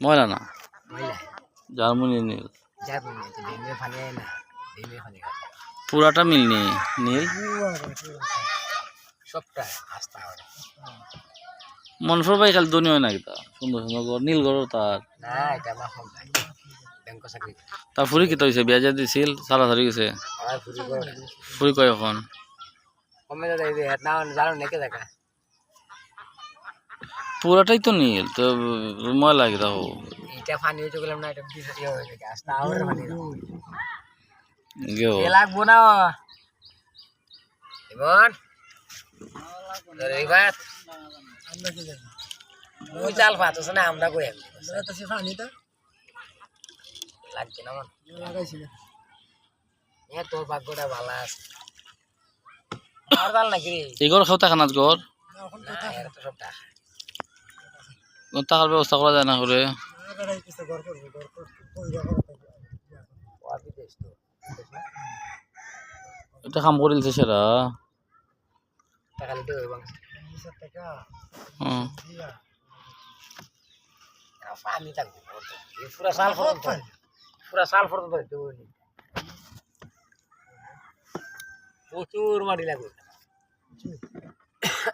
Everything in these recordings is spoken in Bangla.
ময়লা। না জার্মানি নীল তো পুরাটা মিল নেই। নীল? মনসুর ভাই খালি ধনী হয় না কিতা সুন্দর সুন্দর ঘর। নীল ঘর তার। তার ফুরি কিতা হয়েছে বিয়া যা দিছিল সারা সারি গেছে। ফুরি কয় এখন কমে যাবে এই না জানো নেকে দেখা পুরাটাই তো নীল তো ময়লা কিতা হো এটা ফানি হয়েছে গেলাম না এটা হয়ে গেছে আস্তা আবার ফানি গেও এ লাগবো না। ইমন এইবার তুই চাল পাতছ না আমরা কই লাগছে না মন এ তোর ভাগ্যটা ভালো আছে আর দাল নাকি? রে এই ঘর খাও টাকা না ঘর না এর তো সব টাকা। টাকার ব্যবস্থা করা যায় না করে। এটা কাম সেরা। পানি থাকব এই পুরা সাল পর্যন্ত পুরা সাল পর্যন্ত প্রচুর মাটি লাগবে।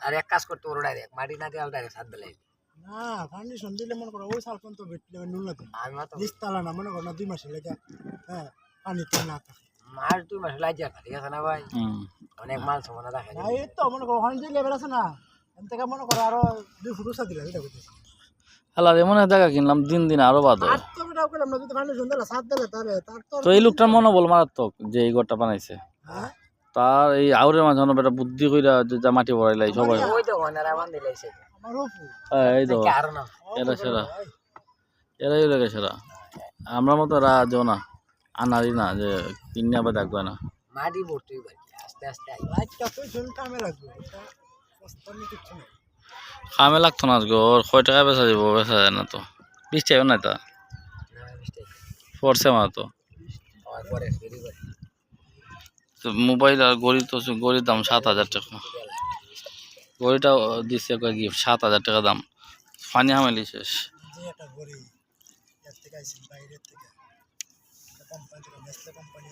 আর এক কাজ করতে পারো ডাইরেক্ট মাটি না দিয়ে ডাইরেক্ট সাত দিলে। না ফাউন্ডেশন দিলে মনে করো ওই সাল পর্যন্ত নিস্তালা না মনে করো না দুই মাসের লেগে হ্যাঁ পানি তো না থাকে। মাস দুই মাস লাগিয়ে ঠিক আছে না ভাই? অনেক মাল সমানা দেখে না এই তো মনে করো ওখানে যে লেভেল আছে না থেকে মনে করো আরও দুই ফুট উঁচা দিলাম এটা বুঝতেছি আল্লাহ এমন জায়গা কিনলাম দিন দিন আরও বাদ। তো এই লোকটার মনোবল মারাত্মক যে এই ঘরটা বানাইছে। হ্যাঁ? তার এই আউরের মাঝে বুদ্ধি কইরা যা মাটি ভরাইলাই সবাই। আমার দিলাইছে আমার অপু হ্যাঁ, এই তো এরা সেরা। এরাই লাগে সেরা। আমরা মতো রা যেও না। আনারি না যে কিনে আবার দেখবে না। মাটি ভর্তি আস্তে আস্তে খামে লাগতো না আজকে। ওর কয় টাকা বেচা যাব বেচা যায় না তো। বিশ টাকা তা না পড়ছে তো ফেরি করে তো মোবাইল আর গড়ি তো গড়ির দাম সাত হাজার টাকা। গড়িটা দিচ্ছে কয় গিফট সাত হাজার টাকা দাম। ফানি হামেলি শেষ। একটা থেকে কোম্পানি কোম্পানি